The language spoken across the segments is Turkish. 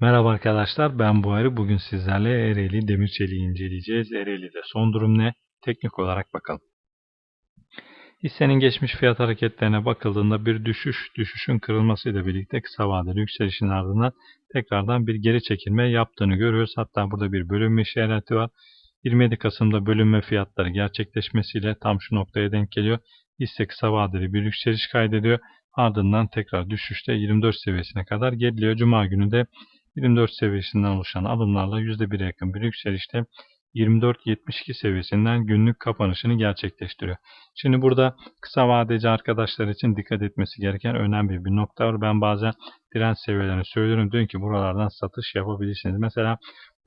Merhaba arkadaşlar ben Buhari. Bugün sizlerle Ereğli demir çeliği inceleyeceğiz. Ereğli'de son durum ne? Teknik olarak bakalım. Hissenin geçmiş fiyat hareketlerine bakıldığında bir düşüş, düşüşün kırılmasıyla birlikte kısa vadeli yükselişin ardından tekrardan bir geri çekilme yaptığını görüyoruz. Hatta burada bir bölünme işareti var. 27 Kasım'da bölünme fiyatları gerçekleşmesiyle tam şu noktaya denk geliyor. Hisse kısa vadeli bir yükseliş kaydediyor. Ardından tekrar düşüşte 24 seviyesine kadar geriliyor. Cuma günü de 24 seviyesinden oluşan alımlarla %1'e yakın bir yükselişte 24.72 seviyesinden günlük kapanışını gerçekleştiriyor. Şimdi burada kısa vadeci arkadaşlar için dikkat etmesi gereken önemli bir nokta var. Ben bazen direnç seviyelerini söylüyorum. Diyorum ki buralardan satış yapabilirsiniz. Mesela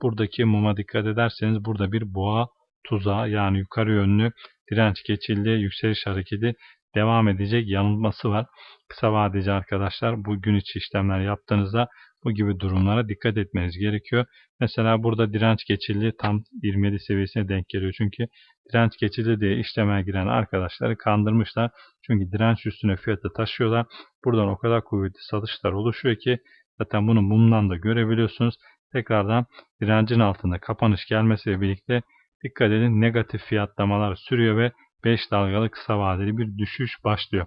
buradaki muma dikkat ederseniz burada bir boğa tuzağı yani yukarı yönlü direnç geçildi, yükseliş hareketi devam edecek yanılması var. Kısa vadeci arkadaşlar bu gün içi işlemler yaptığınızda bu gibi durumlara dikkat etmeniz gerekiyor. Mesela burada direnç geçildi tam 27 seviyesine denk geliyor. Çünkü direnç geçildi diye işlemeye giren arkadaşları kandırmışlar. Çünkü direnç üstüne fiyatı taşıyorlar. Buradan o kadar kuvvetli satışlar oluşuyor ki zaten bunu mumdan da görebiliyorsunuz. Tekrardan direncin altında kapanış gelmesiyle birlikte dikkat edin negatif fiyatlamalar sürüyor ve 5 dalgalı kısa vadeli bir düşüş başlıyor.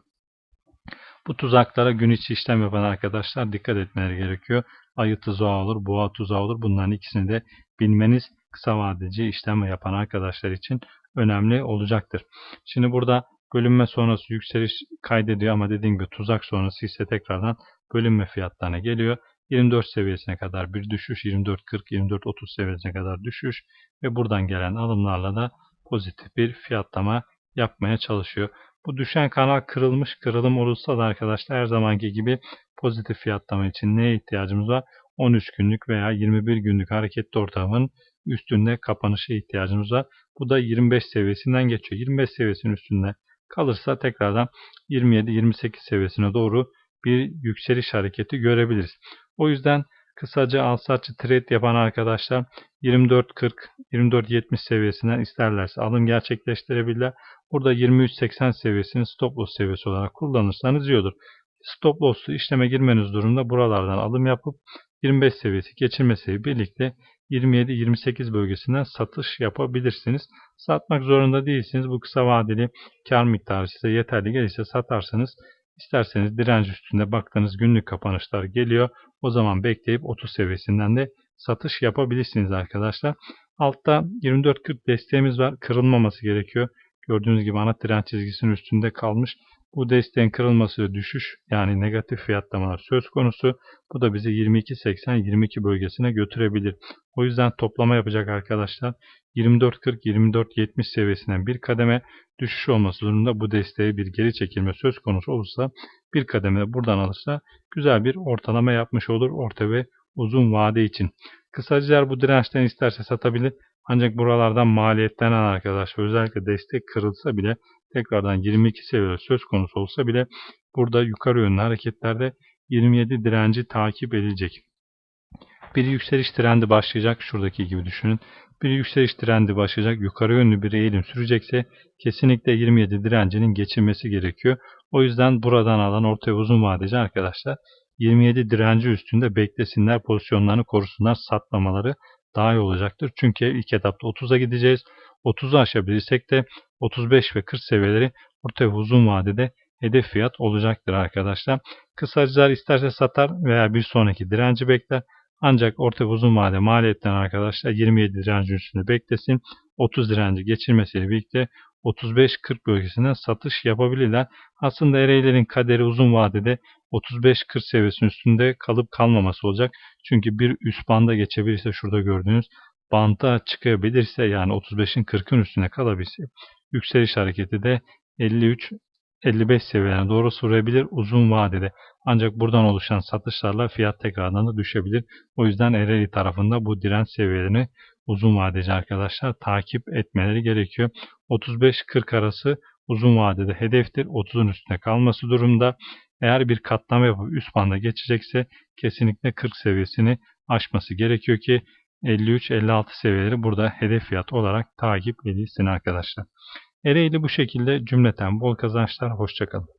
Bu tuzaklara gün içi işlem yapan arkadaşlar dikkat etmeleri gerekiyor. Ayı tuzağı olur, boğa tuzağı olur. Bunların ikisini de bilmeniz kısa vadeci işlem yapan arkadaşlar için önemli olacaktır. Şimdi burada bölünme sonrası yükseliş kaydediyor ama dediğim gibi tuzak sonrası ise tekrardan bölünme fiyatlarına geliyor. 24 seviyesine kadar bir düşüş, 24.40, 24.30 seviyesine kadar düşüş ve buradan gelen alımlarla da pozitif bir fiyatlama yapmaya çalışıyor. Bu düşen kanal kırılmış. Kırılım olursa da arkadaşlar her zamanki gibi pozitif fiyatlama için neye ihtiyacımız var? 13 günlük veya 21 günlük hareketli ortamın üstünde kapanışa ihtiyacımız var. Bu da 25 seviyesinden geçiyor. 25 seviyesinin üstünde kalırsa tekrardan 27-28 seviyesine doğru bir yükseliş hareketi görebiliriz. O yüzden kısaca alsatçı trade yapan arkadaşlar 24.40 24.70 seviyesinden isterlerse alım gerçekleştirebilirler. Burada 23.80 seviyesini stop loss seviyesi olarak kullanırsanız iyi olur. Stop loss'lu işleme girmeniz durumunda buralardan alım yapıp 25 seviyesi geçirmesiyle birlikte 27-28 bölgesinden satış yapabilirsiniz. Satmak zorunda değilsiniz. Bu kısa vadeli kar miktarı size yeterli gelirse satarsanız isterseniz direnç üstünde baktığınız günlük kapanışlar geliyor. O zaman bekleyip 30 seviyesinden de satış yapabilirsiniz arkadaşlar. Altta 24.40 desteğimiz var. Kırılmaması gerekiyor. Gördüğünüz gibi ana direnç çizgisinin üstünde kalmış. Bu desteğin kırılması ve düşüş yani negatif fiyatlamalar söz konusu. Bu da bizi 22.80-22 bölgesine götürebilir. O yüzden toplama yapacak arkadaşlar 24.40-24.70 seviyesinden bir kademe düşüş olması durumunda bu desteğe bir geri çekilme söz konusu olursa bir kademe buradan alırsa güzel bir ortalama yapmış olur orta ve uzun vade için. Kısacılar bu dirençten isterse satabilir. Ancak buralardan maliyetlenen arkadaşlar özellikle destek kırılsa bile tekrardan 22 seviye söz konusu olsa bile burada yukarı yönlü hareketlerde 27 direnci takip edilecek. Bir yükseliş trendi başlayacak. Şuradaki gibi düşünün. Bir yükseliş trendi başlayacak. Yukarı yönlü bir eğilim sürecekse kesinlikle 27 direncinin geçilmesi gerekiyor. O yüzden buradan alan orta ve uzun vadeci arkadaşlar 27 direnci üstünde beklesinler, pozisyonlarını korusunlar, satmamaları daha iyi olacaktır. Çünkü ilk etapta 30'a gideceğiz. 30'u aşabilirsek de 35 ve 40 seviyeleri orta ve uzun vadede hedef fiyat olacaktır arkadaşlar. Kısacılar isterse satar veya bir sonraki direnci bekler. Ancak orta ve uzun vade maliyetten arkadaşlar 27 direnci üstünde beklesin. 30 direnci geçirmesiyle birlikte 35-40 bölgesinden satış yapabilirler. Aslında Ereğlilerin kaderi uzun vadede 35-40 seviyesinin üstünde kalıp kalmaması olacak. Çünkü bir üst banda geçebilirse şurada gördüğünüz banta çıkabilirse yani 35'in 40'ın üstüne kalabilirse yükseliş hareketi de 53 55 seviyelerine doğru sürebilir uzun vadede. Ancak buradan oluşan satışlarla fiyat tekrardan da düşebilir. O yüzden Ereğli tarafında bu direnç seviyelerini uzun vadeci arkadaşlar takip etmeleri gerekiyor. 35-40 arası uzun vadede hedeftir. 30'un üstüne kalması durumda. Eğer bir katlama yapıp üst banda geçecekse kesinlikle 40 seviyesini aşması gerekiyor ki 53-56 seviyeleri burada hedef fiyat olarak takip edilsin arkadaşlar. Ereğli bu şekilde cümleten bol kazançlar. Hoşçakalın.